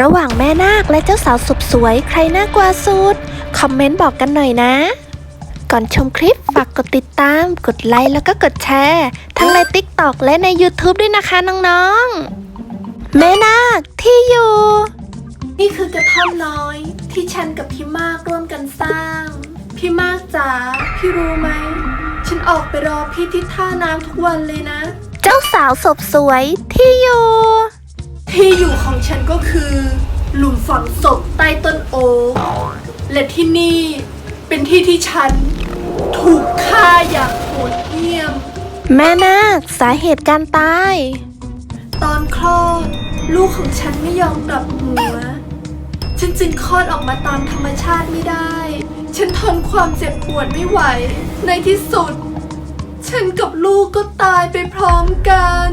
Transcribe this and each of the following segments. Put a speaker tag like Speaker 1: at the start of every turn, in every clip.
Speaker 1: ระหว่างแม่นาคและเจ้าสาวสุดสวยใครน่ากว่าสุด คอมเมนต์บอกกันหน่อยนะ ก่อนชมคลิปฝากกดติดตาม กดไลค์แล้วก็กดแชร์ ทั้งใน t ิ k t o k และใน YouTube ด้วยนะคะน้องๆ แม่นาคที่อยู่ นี่คือกระท่อมน้อย ที่ฉันกับพี่มากร่วมกันสร้าง พี่มากจ๋าพี่รู้ไหม ฉันออกไปรอพี่ที่ท่าน้ำทุกวันเลยนะ เจ้าสาวศพสวยที่อยู่ ที่อยู่ของฉันก็คือ หลุมฝังศพใต้ต้นโอ๊กและที่นี่เป็นที่ที่ฉัน ถูกฆ่าอย่างโหดเหี้ยม แม่นาคสาเหตุการตาย ตอนคลอด ลูกของฉันไม่ยอมกลับหัว ฉันจึงคลอดออกมาตามธรรมชาติไม่ได้ ฉันทนความเจ็บปวดไม่ไหว ในที่สุด ฉันกับลูกก็ตายไปพร้อมกัน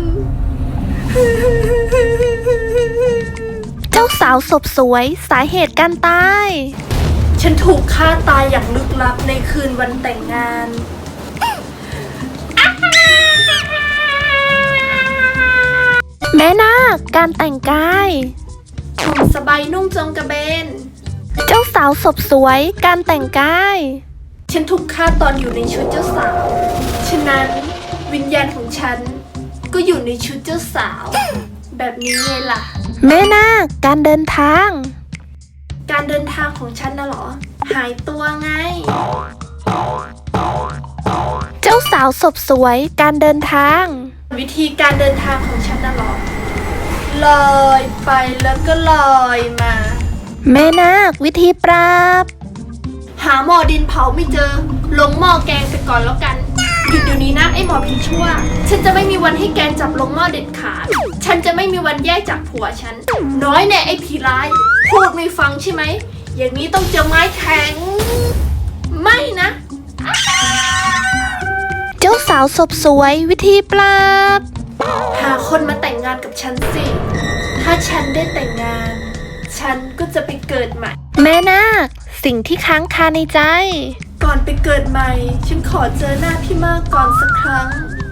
Speaker 1: เจ้าสาวศพสวย สาเหตุการตาย ฉันถูกฆ่าตายอย่างลึกลับในคืนวันแต่งงาน แม่นาคการแต่งกายห่มสบายนุ่งจงกระเบน เจ้าสาวศพสวยการแต่งกาย ฉันถูกฆ่าตอนอยู่ในชุดเจ้าสาว ฉะนั้นวิญญาณของฉัน ก็อยู่ในชุดเจ้าสาว แบบนี้ไงล่ะ แม่นาค การเดินทาง การเดินทางของฉันน่ะเหรอ หายตัวไง เจ้าสาวศพสวยการเดินทาง วิธีการเดินทางของฉันน่ะเหรอ ลอยไปแล้วก็ลอยมา แม่นาควิธีปราบ หาหม้อดินเผาไม่เจอ ลงหม้อแกงไปก่อนแล้วกัน หยุดเดี๋ยวนี้นะไอ้หมอผีชั่ว ฉันจะไม่มีวันให้แกจับลงหม้อเด็ดขาด ฉันจะไม่มีวันแยกจากผัวฉัน น้อยแน่ไอ้ผีร้าย พูดไม่ฟังใช่ไหม อย่างนี้ต้องเจอไม้แข็ง ไม่นะ เจ้าสาวศพสวยวิธีปราบ หาคนมาแต่งงานกับฉันสิ ถ้าฉันได้แต่งงาน ฉันก็จะไปเกิดใหม่ แม่นาคสิ่งที่ค้างคาในใจ ก่อนไปเกิดใหม่ ฉันขอเจอหน้าพี่มากก่อนสักครั้ง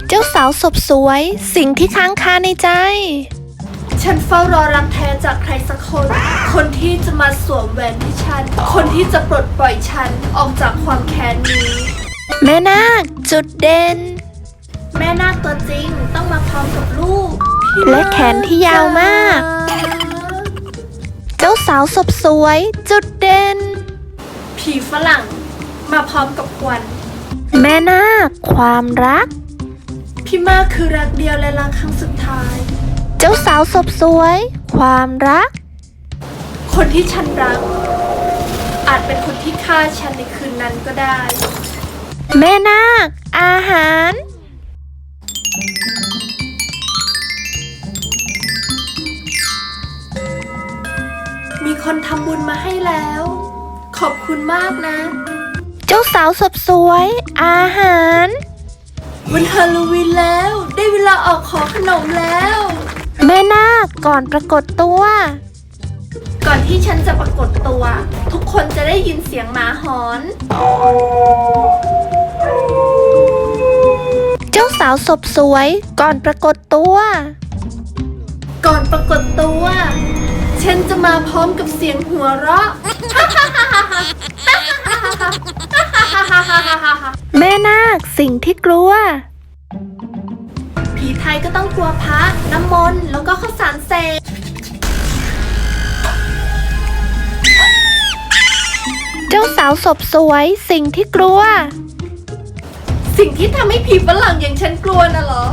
Speaker 1: เจ้าสาวศพสวย สิ่งที่ค้างคาในใจ ฉันเฝ้ารอรักแท้จากใครสักคน คนที่จะมาสวมแหวนให้ฉัน คนที่จะปลดปล่อยฉันออกจากความแค้นนี้ แม่นาคจุดเด่น แม่นาคตัวจริงต้องมาพร้อมกับลูกและแขนที่ยาวมากเจ้าสาวศพสวย จุดเด่น ผีฝรั่ง มาพร้อมกับควัน แม่นาคความรัก พี่มากคือรักเดียวและรักครั้งสุดท้าย เจ้าสาวศพสวย ความรัก คนที่ฉันรัก อาจเป็นคนที่ฆ่าฉันในคืนนั้นก็ได้ แม่นาคอาหาร มีคนทำบุญมาให้แล้ว ขอบคุณมากนะ เจ้าสาวสดสวย อาหาร วันฮาโลวีนแล้ว ได้เวลาออกขอขนมแล้ว แม่นาคก่อนปรากฏตัว ก่อนที่ฉันจะปรากฏตัว ทุกคนจะได้ยินเสียงหมาหอน เจ้าสาวศพสวย ก่อนปรากฏตัว ก่อนปรากฏตัว ฉันจะมาพร้อมกับเสียงหัวเราะ แม่นาคสิ่งที่กลัว ผีไทยก็ต้องกลัวพระน้ำมนต์แล้วก็ข้าวสารเสกเจ้าสาวศพสวยสิ่งที่กลัว สิ่งที่ทำให้ผีฝรั่งอย่างฉันกลัวน่ะเหรอ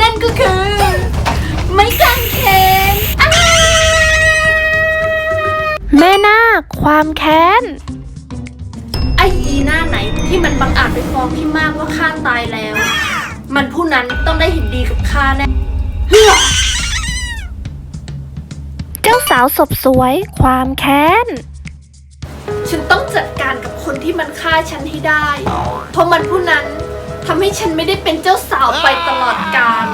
Speaker 1: นั่นก็คือ ไม่กางเขนอ้าแม่นาคความแค้น ที่มันบังอาจไปฟ้องพี่มากว่าข้าตายแล้ว มันผู้นั้นต้องได้เห็นดีกับข้าแน่เฮ้อเจ้าสาวศพสวยความแค้น ฉันต้องจัดการกับคนที่มันฆ่าฉันให้ได้ เพราะมันผู้นั้นทำให้ฉันไม่ได้เป็นเจ้าสาวไปตลอดกาล